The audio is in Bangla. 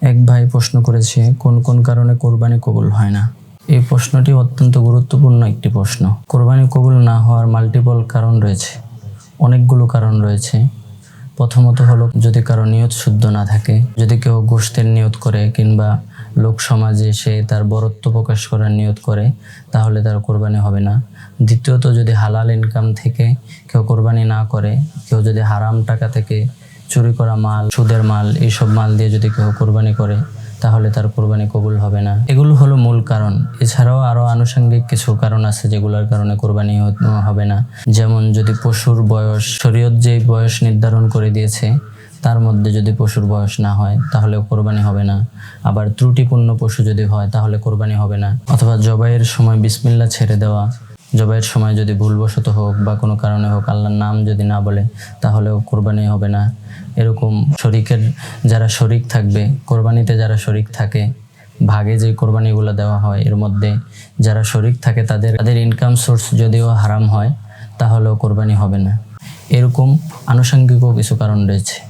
এক ভাই প্রশ্ন করেছে, কোন কোন কারণে কোরবানি কবুল হয় না? এই প্রশ্নটি অত্যন্ত গুরুত্বপূর্ণ একটি প্রশ্ন। কোরবানি কবুল না হওয়ার মাল্টিপল কারণ রয়েছে। অনেকগুলো কারণ রয়েছে। প্রথমত হলো, যদি কারও নিয়ত শুদ্ধ না থাকে, যদি কেউ গোষ্ঠের নিয়ত করে কিংবা লোক সমাজে সে তার বরত্ব প্রকাশ করার নিয়ত করে, তাহলে তার কোরবানি হবে না। দ্বিতীয়ত, যদি হালাল ইনকাম থেকে কেউ কোরবানি না করে, কেউ যদি হারাম টাকা থেকে চুরি করা মাল, সুদের মাল, এইসব মাল দিয়ে যদি কেউ কোরবানি করে, তাহলে তার কোরবানি কবুল হবে না। এগুলো হলো মূল কারণ। এছাড়াও আরও আনুষঙ্গিক কিছু কারণ আছে যেগুলোর কারণে কোরবানি হবে না। যেমন যদি পশুর বয়স, শরীয়ত যেই বয়স নির্ধারণ করে দিয়েছে, তার মধ্যে যদি পশুর বয়স না হয় তাহলে কোরবানি হবে না। আবার ত্রুটিপূর্ণ পশু যদি হয়, তাহলে কোরবানি হবে না। অথবা জবাইয়ের সময় বিসমিল্লা ছেড়ে দেওয়া জবাইয়ের সময় যদি ভুলবশত হোক বা কোনো কারণে হোক আল্লাহর নাম যদি না বলে, তাহলেও কোরবানি হবে না। এরকম শরিকের যারা শরিক থাকবে, কোরবানিতে যারা শরিক থাকে, ভাগে যে কোরবানিগুলো দেওয়া হয়, এর মধ্যে যারা শরিক থাকে তাদের তাদের ইনকাম সোর্স যদিও হারাম হয়, তাহলেও কোরবানি হবে না। এরকম আনুষঙ্গিকও কিছু কারণ রয়েছে।